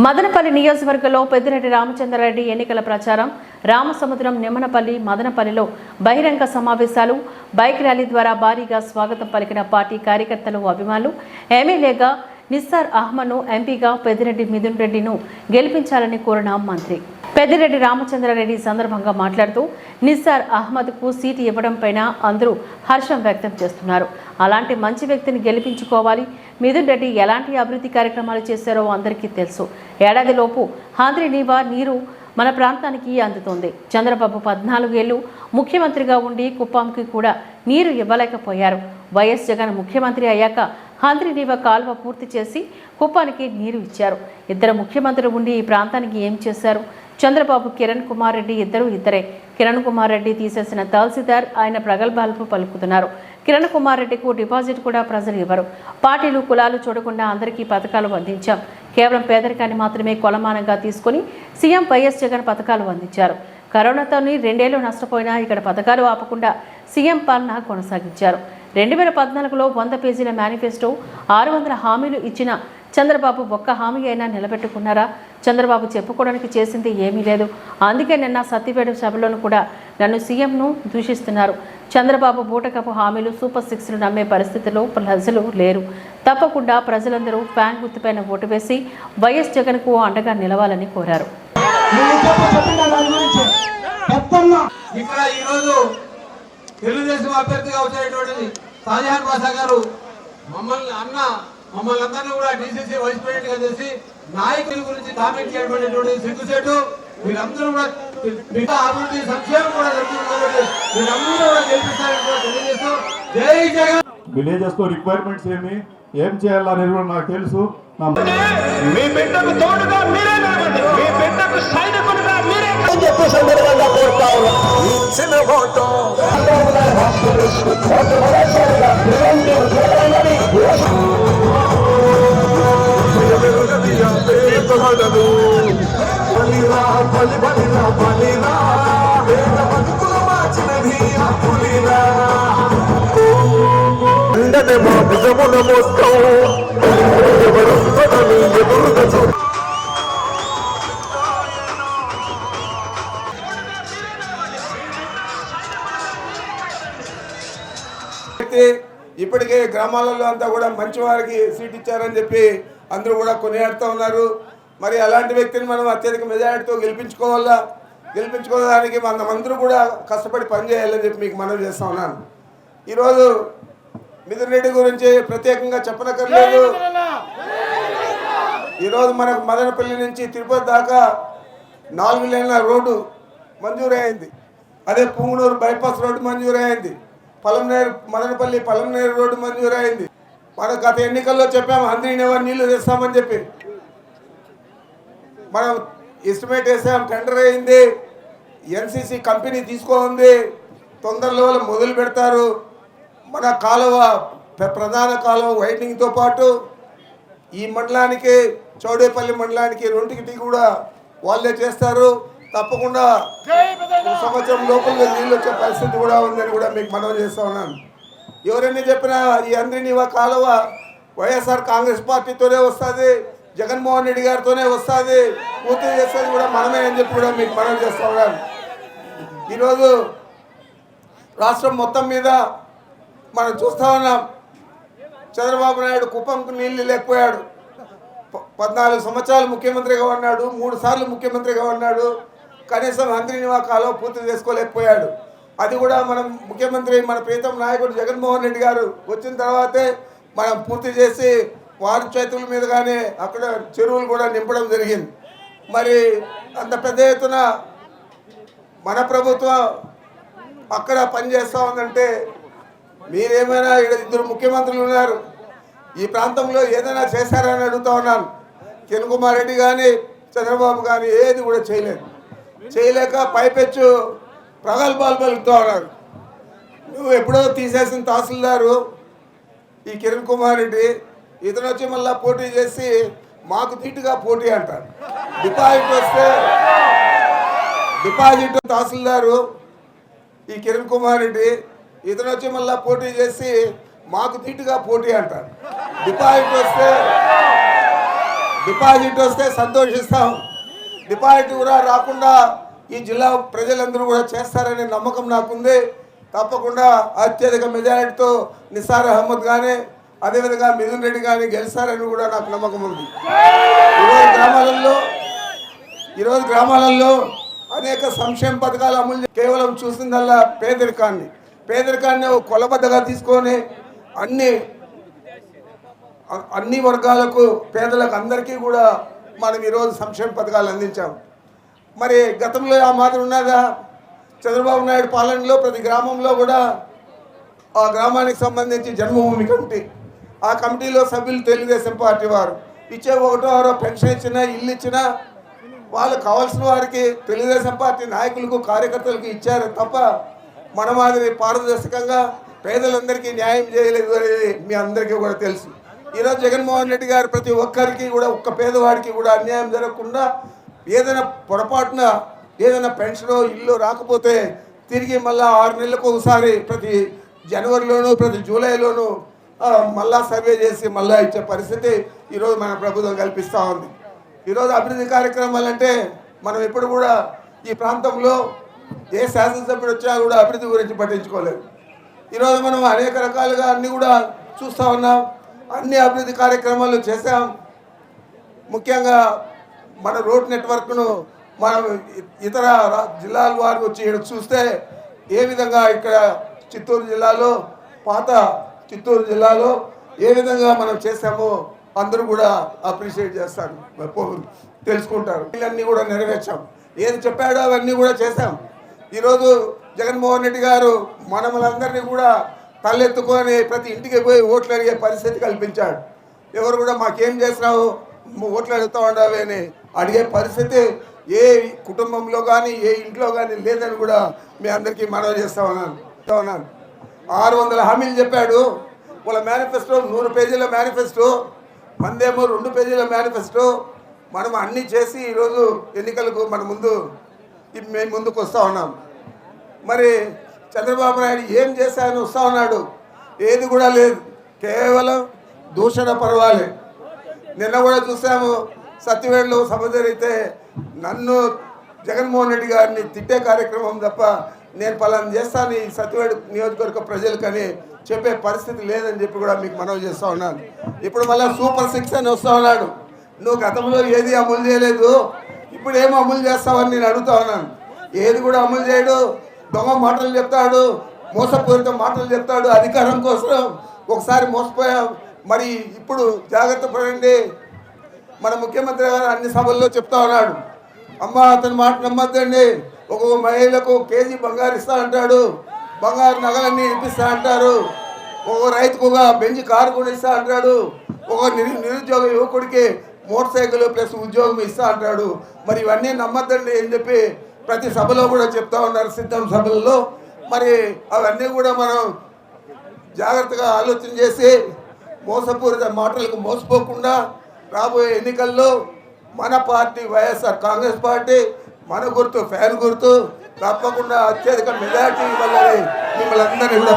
మదనపల్లి నియోజకవర్గంలో పెద్దిరెడ్డి రామచంద్రారెడ్డి ఎన్నికల ప్రచారం రామసముద్రం నిమ్మనపల్లి మదనపల్లిలో బహిరంగ సమావేశాలు బైక్ ర్యాలీ ద్వారా భారీగా స్వాగతం పలికిన పార్టీ కార్యకర్తలు అభిమానులు ఎమ్మెల్యేగా నిస్సార్ అహ్మద్ను ఎంపీగా పెద్దిరెడ్డి మిథున్ రెడ్డిను గెలిపించాలని కోరిన మంత్రి. పెద్దిరెడ్డి రామచంద్రారెడ్డి సందర్భంగా మాట్లాడుతూ నిస్సార్ అహ్మద్కు సీటు ఇవ్వడం పైన అందరూ హర్షం వ్యక్తం చేస్తున్నారు. అలాంటి మంచి వ్యక్తిని గెలిపించుకోవాలి. మిథున్ రెడ్డి ఎలాంటి అభివృద్ధి కార్యక్రమాలు చేశారో అందరికీ తెలుసు. ఏడాదిలోపు హాంద్రి నీవా నీరు మన ప్రాంతానికి అందుతోంది. చంద్రబాబు పద్నాలుగేళ్ళు ముఖ్యమంత్రిగా ఉండి కుప్పంకి కూడా నీరు ఇవ్వలేకపోయారు. వైఎస్ జగన్ ముఖ్యమంత్రి అయ్యాక హంద్రినీవ కాల్వ పూర్తి చేసి కుప్పానికి నీరు ఇచ్చారు. ఇద్దరు ముఖ్యమంత్రులు ఉండి ఈ ప్రాంతానికి ఏం చేశారు? చంద్రబాబు కిరణ్ కుమార్ రెడ్డి ఇద్దరు ఇద్దరే. కిరణ్ కుమార్ రెడ్డి తీసేసిన తహసీల్దార్ ఆయన ప్రగల్భాలకు పలుకుతున్నారు. కిరణ్ కుమార్ రెడ్డికు డిపాజిట్ కూడా ప్రజలు ఇవ్వరు. పార్టీలు కులాలు చూడకుండా అందరికీ పథకాలు అందించాం. కేవలం పేదరికాన్ని మాత్రమే కొలమానంగా తీసుకొని సీఎం వైఎస్ జగన్ పథకాలు అందించారు. కరోనాతోని రెండేళ్ళు నష్టపోయినా ఇక్కడ పథకాలు ఆపకుండా సీఎం పాలన కొనసాగించారు. రెండు వేల పద్నాలుగులో వంద పేజీల మేనిఫెస్టో ఆరు వందల హామీలు ఇచ్చిన చంద్రబాబు ఒక్క హామీ అయినా నిలబెట్టుకున్నారా? చంద్రబాబు చెప్పుకోవడానికి చేసింది ఏమీ లేదు. అందుకే నిన్న సత్యవేడు సభలోను కూడా నన్ను సీఎంను దూషిస్తున్నారు. చంద్రబాబు బూటకపు హామీలు సూపర్ సిక్స్లు నమ్మే పరిస్థితిలో ప్రజలు లేరు. తప్పకుండా ప్రజలందరూ ఫ్యాన్ గుర్తుపైన ఓటు వేసి వైఎస్ జగన్కు అండగా నిలవాలని కోరారు. నేను చెప్ప చెప్పిన దాని గురించి పెద్దన్న ఇక్కడ ఈ రోజు తెలుగుదేశం అభ్యర్థిగా వచ్చేటువంటి షాజహాన్ బాషా గారు. మమ్మల్ని అన్న మమ్మల్ని అందరినీ కూడా డీసీసీ వైస్ ప్రెసిడెంట్గా చేసి నాయకుల గురించి కామెంట్ చేయబడినటువంటి సిగ్గుసేటు మీరందరూ కూడా మిగతా అభివృద్ధి సంక్షేమం కూడా జరుగుతుంది మీరందరూ కూడా గెలిపిస్తారని కూడా తెలియజేస్తూ జై జగన్. విలేజెస్లో రిక్వైర్మెంట్స్ ఏమి? ఏం చేయాలనేది కూడా నాకు తెలుసు. మీ బిడ్డకు తోడుగా మీరే మీ బిడ్డకు సైనికులుగా మీరే చెప్పే సందర్భంగా కోరుతా ఉన్నా. ఇచ్చిన ఓటు. మా భుజమున ఎదురుగా చూ ఇప్పటికే గ్రామాలలో అంతా కూడా మంచి వారికి సీట్ ఇచ్చారని చెప్పి అందరూ కూడా కొనియాడుతూ ఉన్నారు. మరి అలాంటి వ్యక్తిని మనం అత్యధిక మెజారిటీతో గెలిపించుకోవాలా? గెలిపించుకోవడానికి మనమందరూ కూడా కష్టపడి పనిచేయాలని చెప్పి మీకు మనవి చేస్తా ఉన్నాను. ఈరోజు మిథున్ రెడ్డి గురించి ప్రత్యేకంగా చెప్పనక్కర్లేదు. ఈరోజు మనకు మదనపల్లి నుంచి తిరుపతి దాకా నాలుగు లేన్ల రోడ్డు మంజూరైంది అదే పుంగనూరు బైపాస్ రోడ్డు మంజూరైంది పలంనేరు మదనపల్లి పలంనేరు రోడ్డు మంజూరైంది మనం గత ఎన్నికల్లో చెప్పాము అందరినేవా నీళ్ళు తెస్తామని చెప్పి. మనం ఎస్టిమేట్ వేసాం టెండర్ అయింది. ఎన్సీసీ కంపెనీ తీసుకోంది తొందరలో మొదలు పెడతారు. మన కాలువ ప్ర- ప్రధాన కాలువ వైడనింగ్తో పాటు ఈ మండలానికి చౌడేపల్లి మండలానికి రెండింటికి కూడా వాళ్ళే చేస్తారు. తప్పకుండా సంవత్సరం లోపల నీళ్ళు వచ్చే పరిస్థితి కూడా ఉందని కూడా మీకు మనవి చేస్తా ఉన్నాను. ఎవరైనా చెప్పినా ఈ అందరినీ కాలువ వైఎస్ఆర్ కాంగ్రెస్ పార్టీతోనే వస్తుంది జగన్మోహన్ రెడ్డి గారితోనే వస్తుంది పూర్తి చేసేది కూడా మనమే అని చెప్పి కూడా మీకు మనవి చేస్తా ఉన్నాను. ఈరోజు రాష్ట్రం మొత్తం మీద మనం చూస్తా ఉన్నాం. చంద్రబాబు నాయుడు కుప్పంకు నీళ్ళు లేకపోయాడు. పద్నాలుగు సంవత్సరాలు ముఖ్యమంత్రిగా ఉన్నాడు మూడు సార్లు ముఖ్యమంత్రిగా ఉన్నాడు. కనీసం అందరినివా నివాకాలో పూర్తి చేసుకోలేకపోయాడు. అది కూడా మనం ముఖ్యమంత్రి మన ప్రీతం నాయకుడు జగన్మోహన్ రెడ్డి గారు వచ్చిన తర్వాతే మనం పూర్తి చేసి వారి చేతుల మీదుగానే అక్కడ చెరువులు కూడా నింపడం జరిగింది. మరి అంత పెద్ద ఎత్తున మన ప్రభుత్వం అక్కడ పనిచేస్తూ ఉందంటే మీరేమైనా ఇక్కడ ఇద్దరు ముఖ్యమంత్రులు ఉన్నారు? ఈ ప్రాంతంలో ఏదైనా చేశారని అడుగుతా ఉన్నాను. కిరణ్ కుమార్ రెడ్డి కానీ చంద్రబాబు కానీ ఏది కూడా చేయలేదు. చేయలేక పైపెచ్చు ప్రగల్భాలు పలుకుతూ ఉన్నారు. నువ్వు ఎప్పుడో తీసేసిన తహసీల్దారు ఈ కిరణ్ కుమార్ రెడ్డి ఇతను వచ్చి మళ్ళీ పోటీ చేసి మాకు తీటుగా పోటీ అంటారు. డిపాజిట్ వస్తే డిపాజిట్ తహసీల్దారు ఈ కిరణ్ కుమార్ రెడ్డి ఇతను వచ్చి మళ్ళీ పోటీ చేసి మాకు తీటుగా పోటీ అంటారు. డిపాజిట్ వస్తే డిపాజిట్ వస్తే సంతోషిస్తాం. డిపాజిట్ కూడా రాకుండా ఈ జిల్లా ప్రజలందరూ కూడా చేస్తారనే నమ్మకం నాకుంది. తప్పకుండా అత్యధిక మెజారిటీతో నిసార్ అహ్మద్ కానీ అదేవిధంగా మిథున్ రెడ్డి కానీ గెలుస్తారని కూడా నాకు నమ్మకం ఉంది. ఈరోజు గ్రామాలలో ఈరోజు గ్రామాలలో అనేక సంక్షేమ పథకాలు అమలు కేవలం చూసిందల్లా పేదరికాన్ని. పేదరికాన్ని కొలబద్దగా తీసుకొని అన్ని అన్ని వర్గాలకు పేదలకు అందరికీ కూడా మనం ఈరోజు సంక్షేమ పథకాలు అందించాం. మరి గతంలో ఆ మాదిరి ఉన్నదా? చంద్రబాబు నాయుడు పాలనలో ప్రతి గ్రామంలో కూడా ఆ గ్రామానికి సంబంధించి జన్మభూమి కమిటీ ఆ కమిటీలో సభ్యులు తెలుగుదేశం పార్టీ వారు. ఇచ్చే ఒకటో ఆరో పెన్షన్ ఇచ్చినా ఇల్లు ఇచ్చినా వాళ్ళు కావాల్సిన వారికి తెలుగుదేశం పార్టీ నాయకులకు కార్యకర్తలకు ఇచ్చారు తప్ప మన మాదిరి పారదర్శకంగా పేదలందరికీ న్యాయం చేయలేదు అనేది మీ అందరికీ కూడా తెలుసు. ఈరోజు జగన్మోహన్ రెడ్డి గారు ప్రతి ఒక్కరికి కూడా ఒక్క పేదవాడికి కూడా అన్యాయం జరగకుండా ఏదైనా పొరపాటున ఏదైనా పెన్షనో ఇల్లు రాకపోతే తిరిగి మళ్ళీ ఆరు నెలలకు ఒకసారి ప్రతి జనవరిలోనూ ప్రతి జూలైలోనూ మళ్ళా సర్వే చేసి మళ్ళా ఇచ్చే పరిస్థితి ఈరోజు మన ప్రభుత్వం కల్పిస్తూ ఉంది. ఈరోజు అభివృద్ధి కార్యక్రమాలంటే మనం ఎప్పుడు కూడా ఈ ప్రాంతంలో ఏ శాసనసభ్యుడు వచ్చినా కూడా అభివృద్ధి గురించి పట్టించుకోలేదు. ఈరోజు మనం అనేక రకాలుగా అన్ని కూడా చూస్తూ ఉన్నాం. అన్ని అభివృద్ధి కార్యక్రమాలు చేశాం. ముఖ్యంగా మన రోడ్ నెట్వర్క్ను మనం ఇతర జిల్లాల వారు వచ్చి ఇక్కడ చూస్తే ఏ విధంగా ఇక్కడ చిత్తూరు జిల్లాలో పాత చిత్తూరు జిల్లాలో ఏ విధంగా మనం చేశామో అందరూ కూడా అప్రిషియేట్ చేస్తారు. తెలుసుకుంటారు. ఇవన్నీ కూడా నెరవేర్చాం. ఏది చెప్పాడో అవన్నీ కూడా చేశాం. ఈరోజు జగన్మోహన్ రెడ్డి గారు మనములందరినీ కూడా తలెత్తుకొని ప్రతి ఇంటికి పోయి ఓట్లు అడిగే పరిస్థితి కల్పించాడు. ఎవరు కూడా మాకేం చేసినావు? ఓట్లు అడుగుతా ఉండవు అని అడిగే పరిస్థితి ఏ కుటుంబంలో కానీ ఏ ఇంట్లో కానీ లేదని కూడా మీ అందరికీ మనవి చేస్తా ఉన్నాను. ఉన్నాను. ఆరు వందల హామీలు చెప్పాడు. వాళ్ళ మేనిఫెస్టో నూరు పేజీల మేనిఫెస్టో మందేమో రెండు పేజీల మేనిఫెస్టో మనం అన్నీ చేసి ఈరోజు ఎన్నికలకు మన ముందు మేము ముందుకు వస్తూ ఉన్నాం. మరి చంద్రబాబు నాయుడు ఏం చేశాయని వస్తూ ఉన్నాడు? ఏది కూడా లేదు. కేవలం దూషణ పర్వాలే. నిన్న కూడా చూసాము సత్యవేడులో సభ జరిగితే నన్ను జగన్మోహన్ రెడ్డి గారిని తిట్టే కార్యక్రమం తప్ప నేను పలానా చేస్తాను ఈ సత్యవేడు నియోజకవర్గ ప్రజలకని చెప్పే పరిస్థితి లేదని చెప్పి కూడా మీకు మనవి చేస్తూ ఉన్నాను. ఇప్పుడు మళ్ళీ సూపర్ సిక్స్ అని వస్తూ ఉన్నాడు. నువ్వు గతంలో ఏది అమలు చేయలేదు ఇప్పుడు ఏం అమలు చేస్తావని నేను అడుగుతా ఉన్నాను. ఏది కూడా అమలు చేయడు దొంగ మాటలు చెప్తాడు మోసపూరిత మాటలు చెప్తాడు అధికారం కోసం ఒకసారి మోసపోయాం. మరి ఇప్పుడు జాగ్రత్త పడండి. మన ముఖ్యమంత్రి గారు అన్ని సభల్లో చెప్తా ఉన్నాడు. అమ్మ అతని మాట నమ్మద్దండి. ఒక్కొక్క మహిళకు కేజీ బంగారు ఇస్తా అంటాడు. బంగారు నగలన్నీ ఇప్పిస్తా అంటారు. ఒక్కొక్క రైతుకు ఒక కారు కూడా ఇస్తా అంటాడు. ఒక నిరు నిరుద్యోగ యువకుడికి మోటార్ సైకిల్ ప్లస్ ఉద్యోగం ఇస్తా అంటాడు. మరి ఇవన్నీ నమ్మద్దండి అని చెప్పి ప్రతి సభలో కూడా చెప్తా ఉన్నారు సిద్ధం సభలలో. మరి అవన్నీ కూడా మనం జాగ్రత్తగా ఆలోచన చేసి మోసపూరిత మాటలకు మోసపోకుండా రాబోయే ఎన్నికల్లో మన పార్టీ వైఎస్ఆర్ కాంగ్రెస్ పార్టీ మన గుర్తు ఫ్యాన్ గుర్తు తప్పకుండా అత్యధిక మెజార్టీ ఇవ్వాలని మిమ్మల్ని అందరినీ కూడా